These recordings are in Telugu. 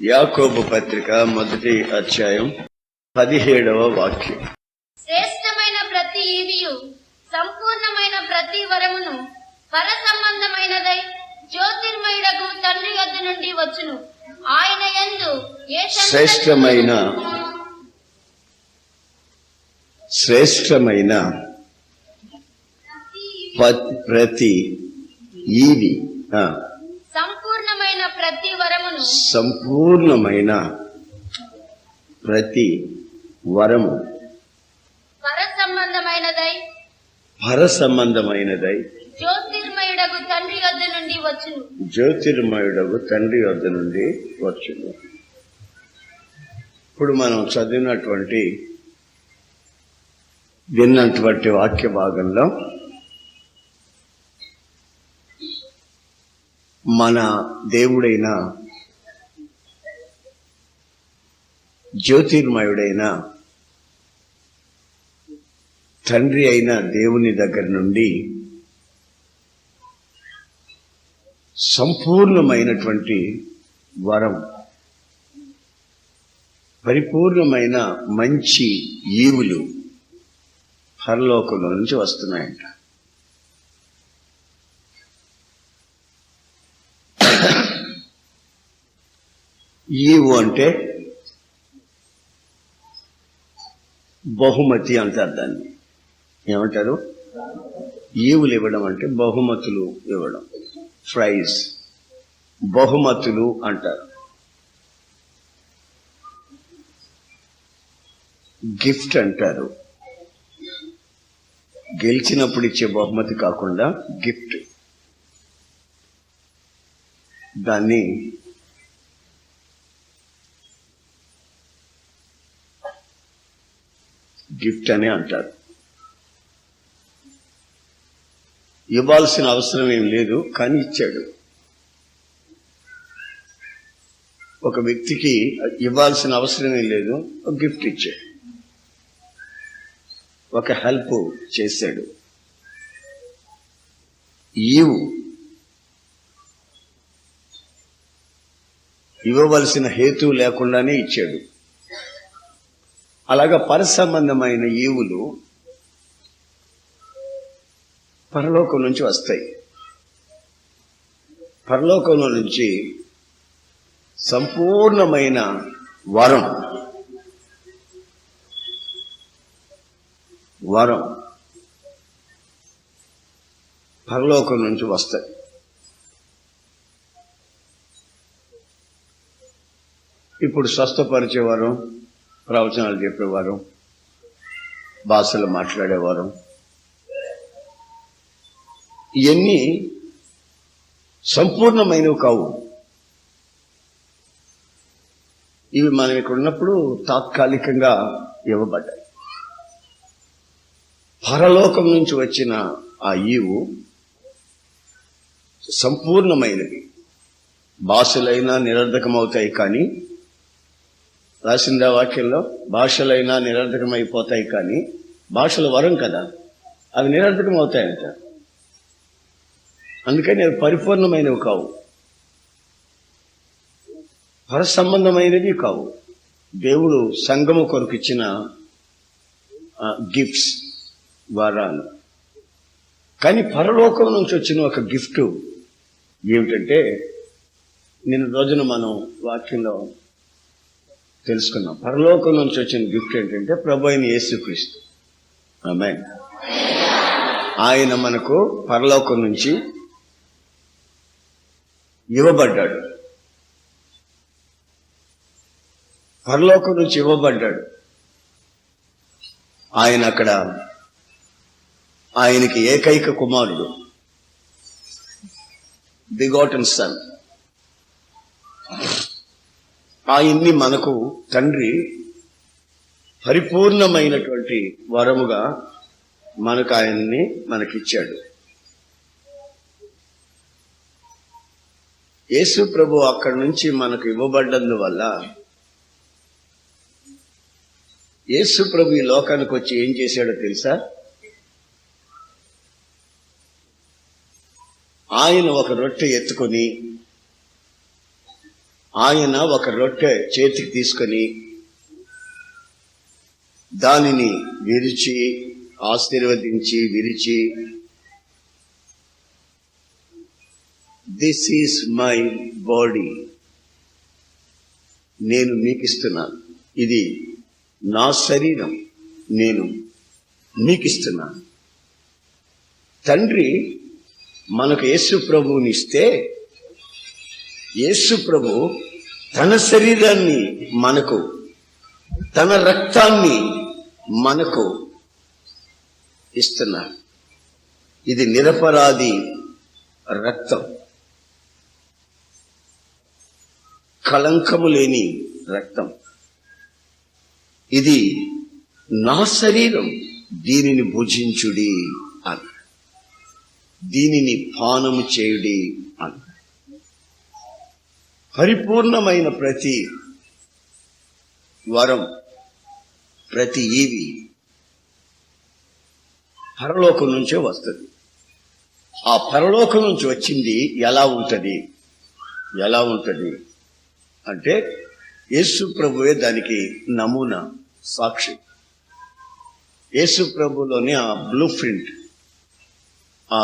యాకోబు పత్రిక మొదటి అధ్యాయం పదిహేడవ వాక్యం. శ్రేష్టమైన ప్రతి ఈవియు సంపూర్ణమైన ప్రతి వరమును పర సంబంధమైనదై జ్యోతిర్మయుడకు తండ్రి వద్ద నుండి వచ్చును. ఆయన శంకర- శ్రేష్టమైన శ్రేష్టమైన ప్రతి ఈవి ఆ, సంపూర్ణమైన ప్రతి వరమును సంపూర్ణమైన ప్రతి వరము. పర సంబంధమైనదై పర సంబంధమైనదై జ్యోతిర్మయుడకు తండ్రి వద్ద నుండి వచ్చును. జ్యోతిర్మయుడకు తండ్రి వద్ద నుండి వచ్చును. ఇప్పుడు మనం చదివినటువంటి విన్నటువంటి వాక్య భాగంలో మన దేవుడైన జ్యోతిర్మయుడైన తండ్రి అయిన దేవుని దగ్గర నుండి సంపూర్ణమైనటువంటి వరం పరిపూర్ణమైన మంచి ఈవులు పరలోకంలో నుంచి వస్తున్నాయంట. ఈవు అంటే బహుమతి అంటారు దాన్ని. ఏమంటారు? ఈవులు ఇవ్వడం అంటే బహుమతులు ఇవ్వడం. ప్రైజ్ బహుమతులు అంటారు. గిఫ్ట్ అంటారు. గెలిచినప్పుడు ఇచ్చే బహుమతి కాకుండా గిఫ్ట్ దాన్ని గిఫ్ట్ అని అంటారు. ఇవ్వాల్సిన అవసరం ఏం లేదు కానీ ఇచ్చాడు. ఒక వ్యక్తికి ఇవ్వాల్సిన అవసరం ఏం లేదు ఒక గిఫ్ట్ ఇచ్చాడు. ఒక హెల్ప్ చేశాడు. ఈవు ఇవ్వవలసిన హేతు లేకుండానే ఇచ్చాడు. అలాగా పరసంబంధమైన ఈవులు పరలోకం నుంచి వస్తాయి. పరలోకంలో నుంచి సంపూర్ణమైన వరం. వరం పరలోకం నుంచి వస్తాయి. ఇప్పుడు స్వస్థపరిచే వరం ప్రవచనాలు చెప్పేవారు భాషలు మాట్లాడేవారు. ఇవన్నీ సంపూర్ణమైనవి కావు. ఇవి మనం ఇక్కడ ఉన్నప్పుడు తాత్కాలికంగా ఇవ్వబడ్డాయి. పరలోకం నుంచి వచ్చిన ఆ ఈవు సంపూర్ణమైనవి భాషలైనా నిరర్ధకమవుతాయి కానీ రాసిందా వాక్యంలో? భాషలైనా నిరర్ధకమైపోతాయి కానీ భాషలు వరం కదా? అవి నిరర్థకం అవుతాయంట అందుకని అవి పరిపూర్ణమైనవి కావు. పర సంబంధమైనవి కావు. దేవుడు సంగము కొరకు ఇచ్చిన గిఫ్ట్స్ వరాలు. కానీ పరలోకం నుంచి వచ్చిన ఒక గిఫ్ట్ ఏమిటంటే నిన్న రోజున మనం వాక్యంలో తెలుసుకున్నాం పరలోకం నుంచి వచ్చిన గిఫ్ట్ ఏంటంటే ప్రభు అయిన యేసుక్రీస్తు. ఆమె ఆయన మనకు పరలోకం నుంచి ఇవ్వబడ్డాడు. పరలోకం నుంచి ఇవ్వబడ్డాడు. ఆయన అక్కడ ఆయనకి ఏకైక కుమారుడు. బిగాటన్ సన్ ఆయన్ని మనకు తండ్రి పరిపూర్ణమైనటువంటి వరముగా మనకు ఆయన్ని మనకిచ్చాడు. యేసు ప్రభు అక్కడి నుంచి మనకు ఇవ్వబడ్డందువల్ల యేసు ప్రభు ఈ లోకానికి వచ్చి ఏం చేశాడో తెలుసా? ఆయన ఒక రొట్టె ఎత్తుకొని ఆయన ఒక రొట్టె చేతికి తీసుకొని దానిని విరిచి ఆశీర్వదించి విరిచి దిస్ ఈస్ మై బాడీ నేను మీకు ఇస్తున్నాను ఇది నా శరీరం. నేను మీకు ఇస్తున్నాను తండ్రి మనకు యేసు ప్రభువుని ఇస్తే యేసు ప్రభు తన శరీరాన్ని మనకు తన రక్తాన్ని మనకు ఇస్తున్నారు. ఇది నిరపరాధి రక్తం. కళంకము లేని రక్తం. ఇది నా శరీరం దీనిని భుజించుడి అన్న దీనిని పానము చేయుడి అన్న పరిపూర్ణమైన ప్రతి వరం ప్రతి ఈవి పరలోకం నుంచే వస్తుంది. ఆ పరలోకం నుంచి వచ్చింది ఎలా ఉంటుంది? ఎలా ఉంటుంది? అంటే యేసు ప్రభువే దానికి నమూనా సాక్షి. యేసు ప్రభులోని ఆ బ్లూ ప్రింట్ ఆ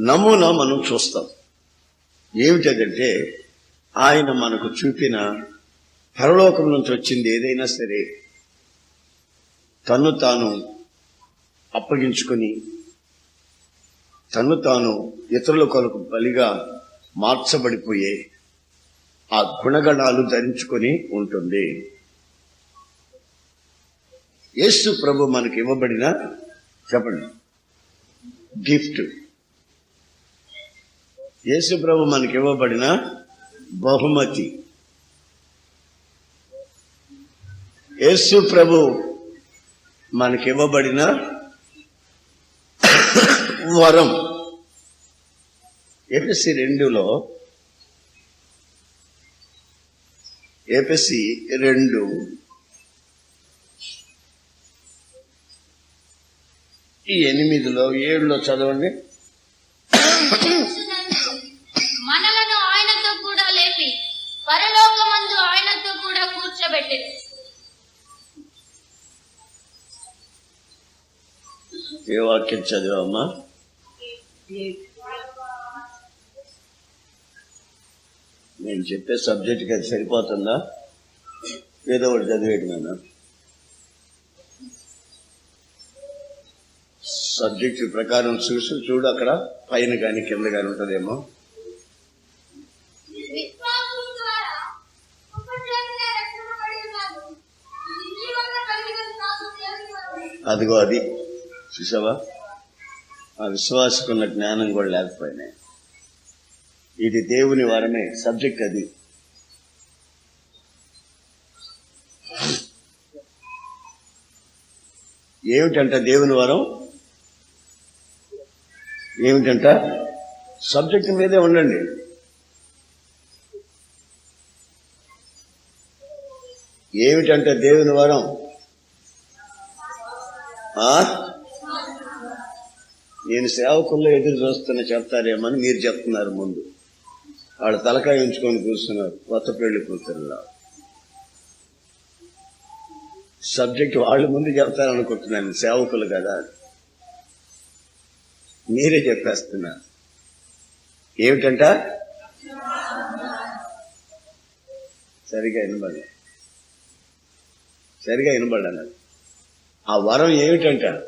నమూనా మనం చూస్తాం. ఏమిటంటే ఆయన మనకు చూపిన పరలోకం నుంచి వచ్చింది ఏదైనా సరే తను తాను అప్పగించుకొని తను తాను ఇతరుల కొరకు బలిగా మార్చబడిపోయే ఆ గుణగణాలు ధరించుకొని ఉంటుంది. యేసు ప్రభు మనకి ఇవ్వబడిన చెప్పండి గిఫ్ట్. యేసు ప్రభు మనకి ఇవ్వబడిన బహుమతి. యేసు ప్రభు మనకి ఇవ్వబడిన వరం. ఏపీసీ రెండులో ఏపీసీ రెండు ఈ ఎనిమిదిలో ఏడులో చదవండి మనలను ఆయనతో కూడా పరలోకమందు ఆయనతో కూడా కూర్చోబెట్టింది ఏ వాక్యం చదివమ్మా నేను చెప్పే సబ్జెక్ట్కి అది సరిపోతుందా? ఏదో ఒకటి చదివేయటమేనా సబ్జెక్ట్ ప్రకారం చూసి చూడు అక్కడ. పైన కానీ కింద కానీ ఉంటుందేమో. అదిగో అది. చూసావా? ఆ విశ్వాసకున్న జ్ఞానం కూడా లేకపోయినాయి ఇది దేవుని వరమే సబ్జెక్ట్ అది. ఏమిటంట దేవుని వరం? ఏమిటంట? సబ్జెక్ట్ మీదే ఉండండి. ఏమిటంటే దేవుని వరం? నేను సేవకుల్లో ఎదురు చూస్తున్న చెప్తారేమని మీరు చెప్తున్నారు ముందు. వాళ్ళు తలకాయ ఉంచుకొని కూర్చున్నారు కొత్త పెళ్ళి కూతురులా. సబ్జెక్ట్ వాళ్ళు ముందు చెప్తారనుకుంటున్నాను సేవకులు కదా మీరే చెప్పేస్తున్నారు ఏమిటంట? సరిగా వినబడ సరిగా వినబడన్నారు ఆ వరం ఏమిటంటాడు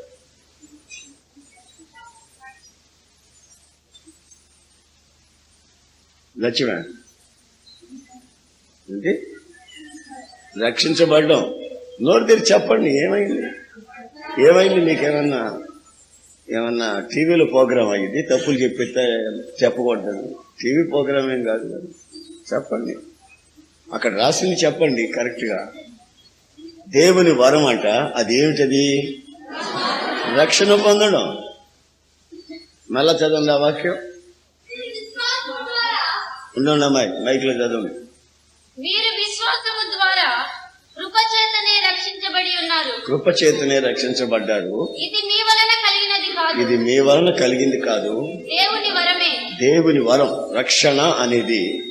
లక్ష్మ ఏంటి? రక్షించబడ్డం. నోరు తెరి చెప్పండి ఏమైంది? ఏమైంది నీకేమన్నా ఏమన్నా టీవీలో ప్రోగ్రామ్ అయ్యింది? తప్పులు చెప్పితే చెప్పకూడదు. టీవీ ప్రోగ్రామ్ ఏం కాదు. చెప్పండి. అక్కడ రాసింది చెప్పండి కరెక్ట్గా. దేవుని వరం అంట. అది ఏమిటది రక్షణ పొందడం. మళ్ళా చదవండి ఆ వాక్యం. ఉండండి అమ్మాయి మైక్లో చదవండి. మీరు విశ్వాసము ద్వారా కృపచేతనే రక్షించబడి ఉన్నారు. కృప చేతనే రక్షించబడ్డారు. ఇది మీ వలన కలిగినది కాదు. ఇది మీ వలన కలిగింది కాదు. దేవుని వరమే. దేవుని వరం రక్షణ అనేది.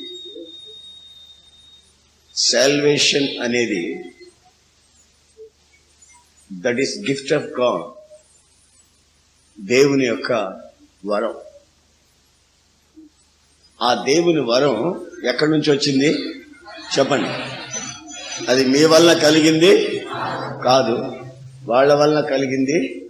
సాల్వేషన్ అనేది that is gift of God దేవుని యొక్క వరం. ఆ దేవుని వరం ఎక్కడి నుంచి వచ్చింది? చెప్పండి. అది మీ వల్ల కలిగింది? కాదు. వాళ్ళ వల్ల కలిగింది?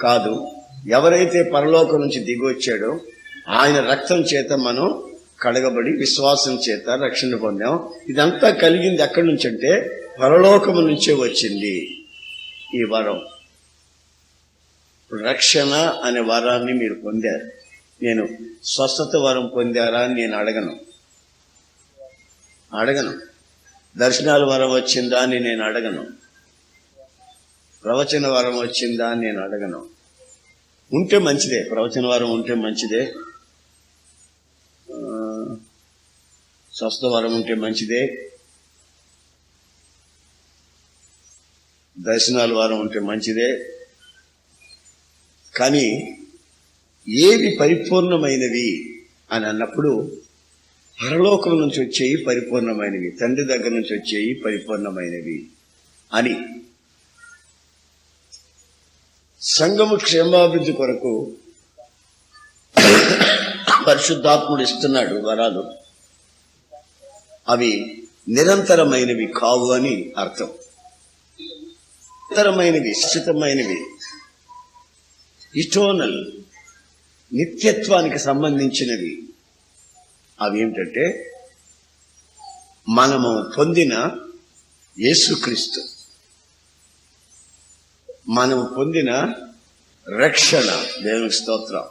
కాదు. ఎవరైతే పరలోకం నుంచి దిగి వచ్చాడో ఆయన రక్తం చేత మనం కడగబడి విశ్వాసం చేత రక్షణ పొందాం. ఇదంతా కలిగింది ఎక్కడి నుంచి అంటే పరలోకము నుంచే వచ్చింది. ఈ వరం. రక్షణ అనే వరాన్ని మీరు పొందారు. నేను స్వస్థత వరం పొందారా అని నేను అడగను. అడగను. దర్శనాల వరం వచ్చిందా అని నేను అడగను. ప్రవచన వరం వచ్చిందా అని నేను అడగను. ఉంటే మంచిదే. ప్రవచన వరం ఉంటే మంచిదే. స్వస్థ వరం ఉంటే మంచిదే. దర్శనాలు వారం ఉంటే మంచిదే. కానీ ఏవి పరిపూర్ణమైనవి అని అన్నప్పుడు పరలోకం నుంచి వచ్చేవి పరిపూర్ణమైనవి తండ్రి దగ్గర నుంచి వచ్చేవి పరిపూర్ణమైనవి అని. సంఘము క్షేమాభివృద్ధి కొరకు పరిశుద్ధాత్ముడు ఇస్తున్నాడు వరాలు. అవి నిరంతరమైనవి కావు అని అర్థం. నిరంతరమైనవి స్థితమైనవి ఇటోనల్ నిత్యత్వానికి సంబంధించినవి. అవేమిటంటే మనము పొందిన యేసుక్రీస్తు. మనం పొందిన రక్షణ. దేవుని స్తోత్రం.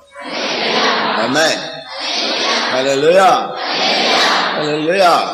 ఆమేన్ హల్లెలూయా లోయా